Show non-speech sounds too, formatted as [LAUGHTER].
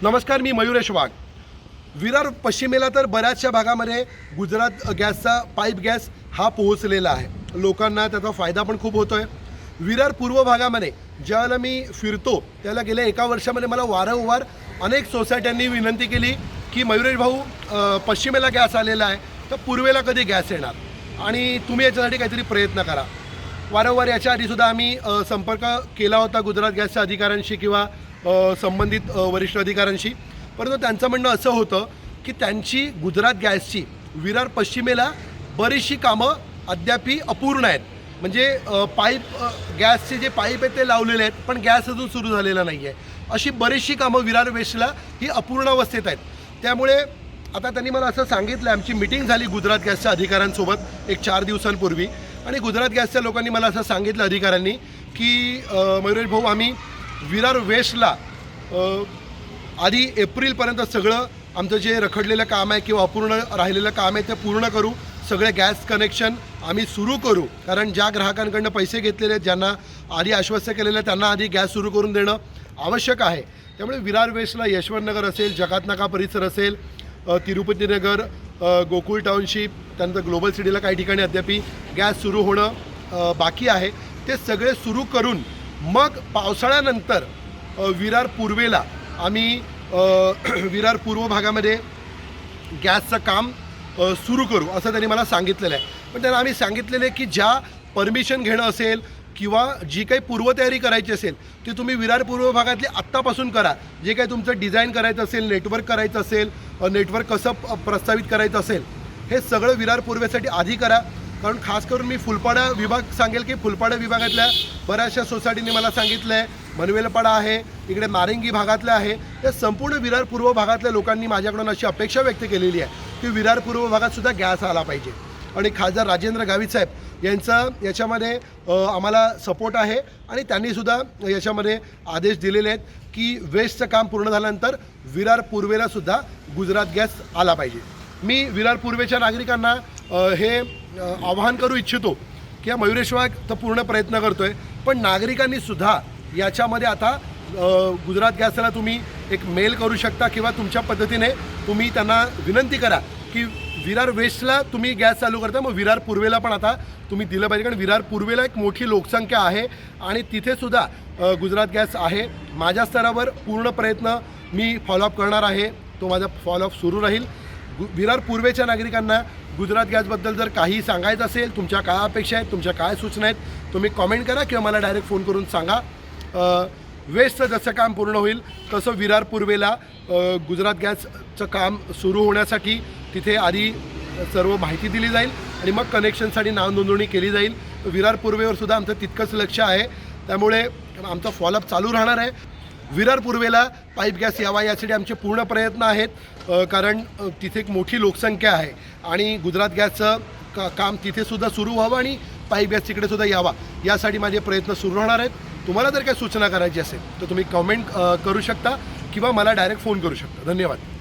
नमस्कार मी मयुरेश वाघ. विरार पश्चिमेला तर बऱ्याचशा भागामध्ये गुजरात गॅसचा पाईप गॅस हा पोहोचलेला आहे. लोकांना त्याचा फायदा पण खूप होतो आहे विरार पूर्व भागामध्ये ज्यावेळेला मी फिरतो त्याला गेल्या एका वर्षामध्ये मला वारंवार अनेक सोसायट्यांनी विनंती केली की मयुरेश भाऊ पश्चिमेला गॅस आलेला आहे तर पूर्वेला कधी गॅस येणार? आणि तुम्ही याच्यासाठी काहीतरी प्रयत्न करा. वारंवार याच्या आधीसुद्धा आम्ही संपर्क केला होता गुजरात गॅसच्या अधिकाऱ्यांशी किंवा संबंधित वरिष्ठ अधिकाऱ्यांशी. परंतु त्यांचं म्हणणं असं होतं की त्यांची गुजरात गॅसची विरार पश्चिमेला बरीचशी कामं अद्यापी अपूर्ण आहेत. म्हणजे पाईप गॅसचे जे पाईप आहेत ते लावलेले आहेत पण गॅस अजून सुरू झालेला नाही आहे अशी बरीचशी कामं विरार वेस्टला ही अपूर्ण अवस्थेत आहेत. त्यामुळे आता त्यांनी मला असं सांगितलं आमची मिटिंग झाली गुजरात गॅसच्या अधिकाऱ्यांसोबत एक चार दिवसांपूर्वी. आणि गुजरात गॅसच्या लोकांनी मला असं सांगितलं अधिकाऱ्यांनी की मयुरेश भाऊ आम्ही विरार वेस्टला आधी एप्रिलपर्यंत सगळं आमचं जे रखडलेलं काम आहे किंवा अपूर्ण राहिलेलं काम आहे ते पूर्ण करू सगळे गॅस कनेक्शन आम्ही सुरू करू. कारण ज्या ग्राहकांकडनं पैसे घेतलेले आहेत ज्यांना आधी आश्वस्त केलेलं आहे त्यांना आधी गॅस सुरू करून देणं आवश्यक आहे. त्यामुळे विरार वेस्टला यशवंतनगर असेल जगातनाका परिसर असेल तिरुपतीनगर गोकुळ टाउनशिप त्यानंतर ग्लोबल सिटीला काही ठिकाणी अद्यापी गॅस सुरू होणं बाकी आहे. ते सगळे सुरू करून मग पावसाळ्यानंतर विरार पूर्वेला आम्ही [CLEARS THROAT] विरार पूर्व भागामध्ये गॅसचं काम सुरू करू असं त्यांनी मला सांगितलेलं आहे. पण त्यांना आम्ही सांगितलेलं आहे की ज्या परमिशन घेणं असेल किंवा जी काही पूर्वतयारी करायची असेल ती तुम्ही विरार पूर्व भागातली आत्तापासून करा. जे काही तुमचं डिझाईन करायचं असेल नेटवर्क करायचं असेल नेटवर्क कसं प्रस्तावित करायचं असेल हे सगळं विरार पूर्वेसाठी आधी करा. कारण खास करून मी फुलपाडा विभाग सांगेल की फुलपाडा विभागातल्या बऱ्याचशा सोसायटीने मला सांगितलं आहे मनवेलपाडा आहे इकडे नारिंगी भागातलं आहे. या संपूर्ण विरार पूर्व भागातल्या लोकांनी माझ्याकडून अशी अपेक्षा व्यक्त केलेली आहे की विरार पूर्व भागातसुद्धा गॅस आला पाहिजे. आणि खासदार राजेंद्र गावित साहेब यांचा याच्यामध्ये आम्हाला सपोर्ट आहे आणि त्यांनीसुद्धा याच्यामध्ये आदेश दिलेले आहेत की वेस्टचं काम पूर्ण झाल्यानंतर विरार पूर्वेलासुद्धा गुजरात गॅस आला पाहिजे. मी विरार पूर्वेच्या नागरिकांना हे आवाहन करू इच्छितो की या मयुरेश वाघ तर पूर्ण प्रयत्न करतो आहे पण नागरिकांनी सुद्धा याच्यामध्ये आता गुजरात गॅसला तुम्ही एक मेल करू शकता किंवा तुमच्या पद्धतीने तुम्ही त्यांना विनंती करा की विरार वेस्टला तुम्ही गॅस चालू करता. मग विरार पूर्वेला पण आता तुम्ही दिलं पाहिजे. कारण विरार पूर्वेला एक मोठी लोकसंख्या आहे आणि तिथेसुद्धा गुजरात गॅस आहे. माझ्या स्तरावर पूर्ण प्रयत्न मी फॉलोअप करणार आहे. तो माझा फॉलोअप सुरू राहील. गु विरार पूर्वेच्या नागरिकांना गुजरात गॅसबद्दल जर काही सांगायचं असेल तुमच्या काय अपेक्षा आहेत तुमच्या काय सूचना आहेत तुम्ही कॉमेंट करा किंवा मला डायरेक्ट फोन करून सांगा. वेस्टचं जसं काम पूर्ण होईल तसं विरार पूर्वेला गुजरात गॅसचं काम सुरू होण्यासाठी तिथे आधी सर्व माहिती दिली जाईल आणि मग कनेक्शनसाठी नाव नोंदणी केली जाईल. विरार पूर्वेवर सुद्धा आमचं तितकंच लक्ष आहे. त्यामुळे आमचा फॉलोअप चालू राहणार आहे. विरार पूर्वेला पाईप गॅस यावा यासाठी आमचे पूर्ण प्रयत्न आहेत. कारण तिथे एक मोठी लोकसंख्या आहे आणि गुजरात गॅसचं का काम तिथेसुद्धा सुरू व्हावं आणि पाईप गॅस तिकडेसुद्धा यावा. यासाठी माझे प्रयत्न सुरू राहणार आहेत. तुम्हाला जर काही सूचना करायची असेल तर तुम्ही कमेंट करू शकता किंवा मला डायरेक्ट फोन करू शकता. धन्यवाद.